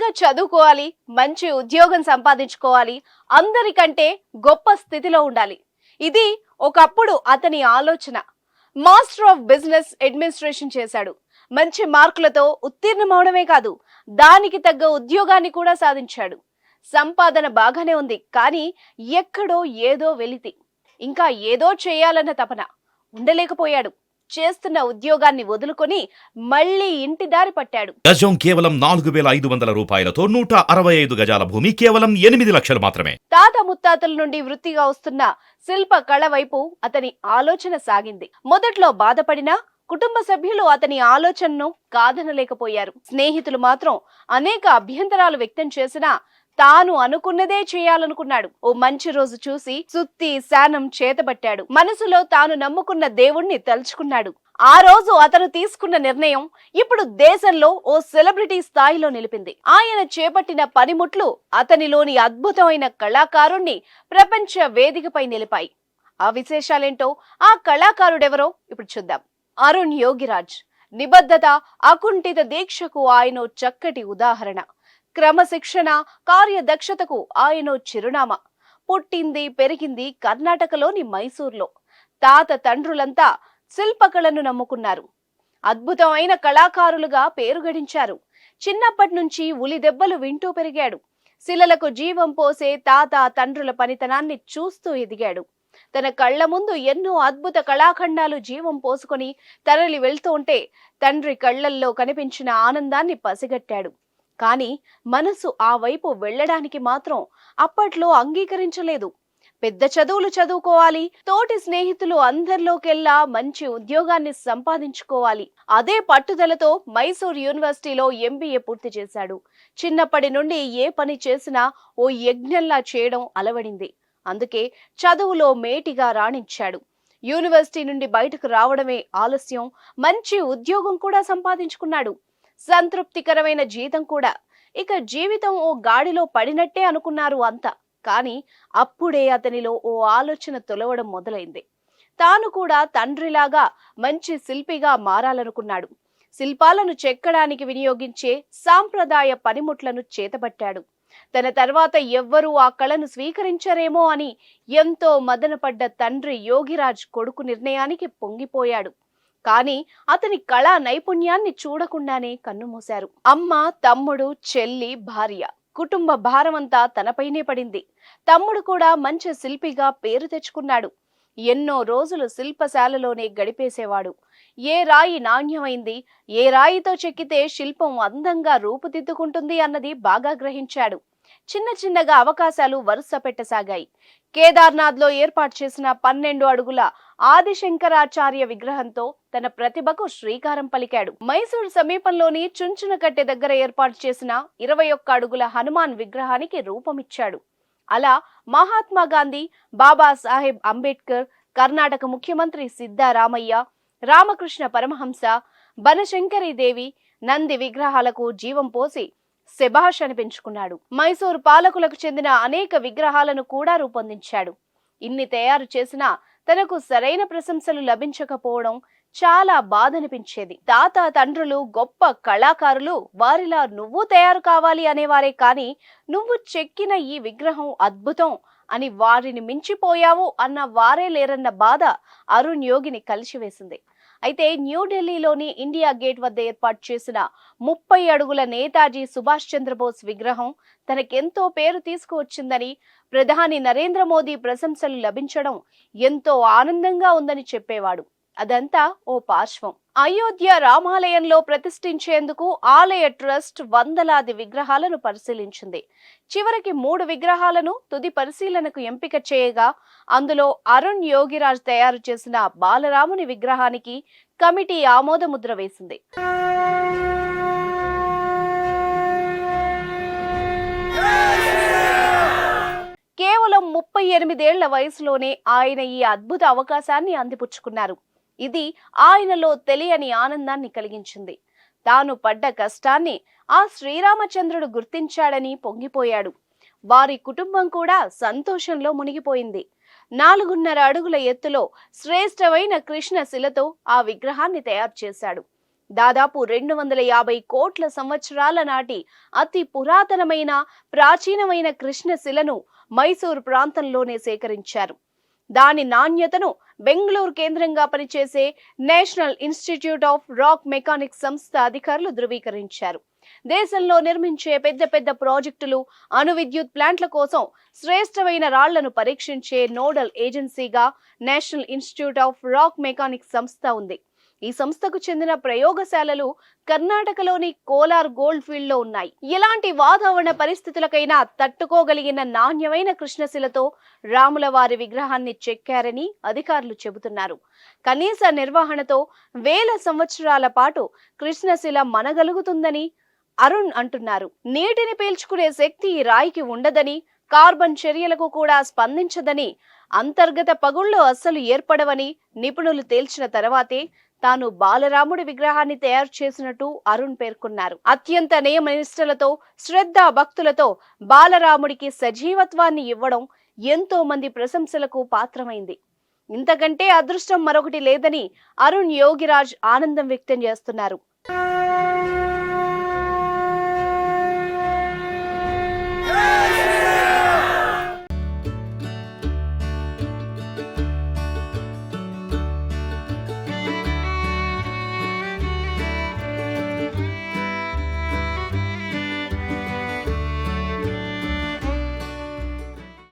బాగా చదువుకోవాలి మంచి ఉద్యోగం సంపాదించుకోవాలి అందరికంటే గొప్ప స్థితిలో ఉండాలి. ఇది ఒకప్పుడు అతని ఆలోచన. మాస్టర్ ఆఫ్ బిజినెస్ అడ్మినిస్ట్రేషన్ చేశాడు. మంచి మార్కులతో ఉత్తీర్ణమవడమే కాదు దానికి తగ్గ ఉద్యోగాన్ని కూడా సాధించాడు. సంపాదన బాగానే ఉంది కానీ ఎక్కడో ఏదో వెలితి. ఇంకా ఏదో చేయాలన్న తపన ఉండలేకపోయాడు. చేస్తున్న ఉద్యోగాన్ని వదులుకొని మళ్ళీ ఇంటి దారి పట్టాడు. గజం కేవలం నాలుగు వేల ఐదు వందల రూపాయలతో నూట అరవై ఐదు గజాల భూమి కేవలం ఎనిమిది లక్షలు మాత్రమే. తాత ముత్తాతల నుండి వృత్తిగా వస్తున్న శిల్ప కళ వైపు అతని ఆలోచన సాగింది. మొదట్లో బాధపడినా కుటుంబ సభ్యులు అతని ఆలోచనను కాదనలేకపోయారు. స్నేహితులు మాత్రం అనేక అభ్యంతరాలు వ్యక్తం చేసినా తాను అనుకున్నదే చేయాలనుకున్నాడు. ఓ మంచి రోజు చూసి సుత్తి శానం చేతబట్టాడు. మనసులో తాను నమ్ముకున్న దేవుణ్ణి తలుచుకున్నాడు. ఆ రోజు అతను తీసుకున్న నిర్ణయం ఇప్పుడు దేశంలో ఓ సెలబ్రిటీ స్థాయిలో నిలిపింది. ఆయన చేపట్టిన పనిముట్లు అతనిలోని అద్భుతమైన కళాకారుణ్ణి ప్రపంచ వేదికపై నిలిపాయి. ఆ విశేషాలేంటో ఆ కళాకారుడెవరో ఇప్పుడు చూద్దాం. అరుణ్ యోగిరాజ్. నిబద్ధత అకుంఠిత దీక్షకు ఆయన ఓ చక్కటి ఉదాహరణ. క్రమశిక్షణ కార్యదక్షతకు ఆయన చిరునామా. పుట్టింది పెరిగింది కర్ణాటకలోని మైసూర్లో. తాత తండ్రులంతా శిల్పకళను నమ్ముకున్నారు. అద్భుతమైన కళాకారులుగా పేరు గడించారు. చిన్నప్పటి నుంచి ఉలి దెబ్బలు వింటూ పెరిగాడు. శిలలకు జీవం పోసే తాత తండ్రుల పనితనాన్ని చూస్తూ ఎదిగాడు. తన కళ్ళ ముందు ఎన్నో అద్భుత కళాఖండాలు జీవం పోసుకొని తరలి వెళ్తూ ఉంటే తండ్రి కళ్ళల్లో కనిపించిన ఆనందాన్ని పసిగట్టాడు. కానీ మనసు ఆ వైపు వెళ్ళడానికి మాత్రం అప్పట్లో అంగీకరించలేదు. పెద్ద చదువులు చదువుకోవాలి తోటి స్నేహితులు అందరిలోకెల్లా మంచి ఉద్యోగాన్ని సంపాదించుకోవాలి. అదే పట్టుదలతో మైసూర్ యూనివర్సిటీలో ఎంబీఏ పూర్తి చేశాడు. చిన్నప్పటి నుండి ఏ పని చేసినా ఓ యజ్ఞంలా చేయడం అలవడింది. అందుకే చదువులో మేటిగా రాణించాడు. యూనివర్సిటీ నుండి బయటకు రావడమే ఆలస్యం మంచి ఉద్యోగం కూడా సంపాదించుకున్నాడు. సంతృప్తికరమైన జీతం కూడా. ఇక జీవితం ఓ గాడిలో పడినట్టే అనుకున్నారు అంతా. కానీ అప్పుడే అతనిలో ఓ ఆలోచన తొలవడం మొదలైంది. తాను కూడా తండ్రిలాగా మంచి శిల్పిగా మారాలనుకున్నాడు. శిల్పాలను చెక్కడానికి వినియోగించే సాంప్రదాయ పనిముట్లను చేతబట్టాడు. తన తర్వాత ఎవ్వరూ ఆ కళను స్వీకరించరేమో అని ఎంతో మదనపడ్డ తండ్రి యోగిరాజ్ కొడుకు నిర్ణయానికి పొంగిపోయాడు. కానీ అతని కళా నైపుణ్యాన్ని చూడకుండానే కన్నుమూశారు అమ్మ తమ్ముడు చెల్లి భార్య. కుటుంబ భారమంతా తనపైనే పడింది. తమ్ముడు కూడా మంచి శిల్పిగా పేరు తెచ్చుకున్నాడు. ఎన్నో రోజులు శిల్పశాలలోనే గడిపేసేవాడు. ఏ రాయి నాణ్యమైంది ఏ రాయితో చెక్కితే శిల్పం అందంగా రూపుదిద్దుకుంటుంది అన్నది బాగా గ్రహించాడు. చిన్న చిన్నగా అవకాశాలు వరుస పెట్టసాగాయి. కేదార్నాథ్లో ఏర్పాటు చేసిన పన్నెండు అడుగుల ఆదిశంకరాచార్య విగ్రహంతో తన ప్రతిభకు శ్రీకారం పలికాడు. మైసూర్ సమీపంలోని చుంచునకట్టె దగ్గర ఏర్పాటు చేసిన ఇరవై ఒక్క అడుగుల హనుమాన్ విగ్రహానికి రూపమిచ్చాడు. అలా మహాత్మా గాంధీ బాబాసాహెబ్ అంబేద్కర్ కర్ణాటక ముఖ్యమంత్రి సిద్ధారామయ్య రామకృష్ణ పరమహంస బనశంకరీదేవి నంది విగ్రహాలకు జీవం పోసి శభాష్ అనిపించుకున్నాడు. మైసూర్ పాలకులకు చెందిన అనేక విగ్రహాలను కూడా రూపొందించాడు. ఇన్ని తయారు చేసినా తనకు సరైన ప్రశంసలు లభించకపోవడం చాలా బాధనిపించేది. తాత తండ్రులు గొప్ప కళాకారులు వారిలా నువ్వు తయారు కావాలి అనేవారే కాని నువ్వు చెక్కిన ఈ విగ్రహం అద్భుతం అని వారిని మించిపోయావు అన్న వారే లేరన్న బాధ అరుణ్ యోగిని కలిసివేసింది. అయితే న్యూఢిల్లీలోని ఇండియా గేట్ వద్ద ఏర్పాటు చేసిన ముప్పై అడుగుల నేతాజీ సుభాష్ చంద్రబోస్ విగ్రహం తనకెంతో పేరు తీసుకువచ్చిందని ప్రధాని నరేంద్ర మోదీ ప్రశంసలు లభించడం ఎంతో ఆనందంగా ఉందని చెప్పేవాడు. అదంతా ఓ పార్శ్వం. అయోధ్య రామాలయంలో ప్రతిష్ఠించేందుకు ఆలయ ట్రస్ట్ వందలాది విగ్రహాలను పరిశీలించింది. చివరికి మూడు విగ్రహాలను తుది పరిశీలనకు ఎంపిక చేయగా అందులో అరుణ్ యోగిరాజ్ తయారు చేసిన బాలరాముని విగ్రహానికి కమిటీ ఆమోదముద్ర వేసింది. కేవలం ముప్పై ఎనిమిదేళ్ళ వయసులోనే ఆయన ఈ అద్భుత అవకాశాన్ని అందిపుచ్చుకున్నారు. ఇది ఆయనలో తెలియని ఆనందాన్ని కలిగించింది. తాను పడ్డ కష్టాన్ని ఆ శ్రీరామచంద్రుడు గుర్తించాడని పొంగిపోయాడు. వారి కుటుంబం కూడా సంతోషంలో మునిగిపోయింది. నాలుగున్నర అడుగుల ఎత్తులో శ్రేష్టమైన కృష్ణ శిలతో ఆ విగ్రహాన్ని తయారు చేశాడు. దాదాపు రెండు వందల యాభై కోట్ల సంవత్సరాల నాటి అతి పురాతనమైన ప్రాచీనమైన కృష్ణశిలను మైసూరు ప్రాంతంలోనే సేకరించారు. దాని నాణ్యతను బెంగళూరు కేంద్రంగా పనిచేసే national institute of rock mechanics సంస్థ అధికారులు ధృవీకరించారు. దేశంలో నిర్మించే పెద్ద పెద్ద ప్రాజెక్టులు అణు విద్యుత్ ప్లాంట్ల కోసం శ్రేష్టమైన రాళ్ళను పరీక్షించే nodal ఏజెన్సీగా national institute of rock mechanics సంస్థ ఉంది. ఈ సంస్థకు చెందిన ప్రయోగశాలలు కర్ణాటకలోని కోలార్ గోల్డ్ ఫీల్డ్లో ఉన్నాయి. ఎలాంటి వాతావరణ పరిస్థితులకైనా తట్టుకోగలిగిన నాణ్యమైన కృష్ణశిలతో రాముల వారి విగ్రహాన్ని చెక్కారని అధికారులు చెబుతున్నారు. కనీస నిర్వహణతో వేల సంవత్సరాల పాటు కృష్ణశిల మనగలుగుతుందని అరుణ్ అంటున్నారు. నీటిని పీల్చుకునే శక్తి ఈ రాయికి ఉండదని కార్బన్ చర్యలకు కూడా స్పందించదని అంతర్గత పగుళ్ళు అస్సలు ఏర్పడవని నిపుణులు తేల్చిన తర్వాతే తాను బాలరాముడి విగ్రహాన్ని తయారు చేసినట్టు అరుణ్ పేర్కొన్నారు. అత్యంత నియమనిష్టలతో శ్రద్ధ భక్తులతో బాలరాముడికి సజీవత్వాన్ని ఇవ్వడం ఎంతో మంది ప్రశంసలకు పాత్రమైంది. ఇంతకంటే అదృష్టం మరొకటి లేదని అరుణ్ యోగిరాజ్ ఆనందం వ్యక్తం చేస్తున్నారు.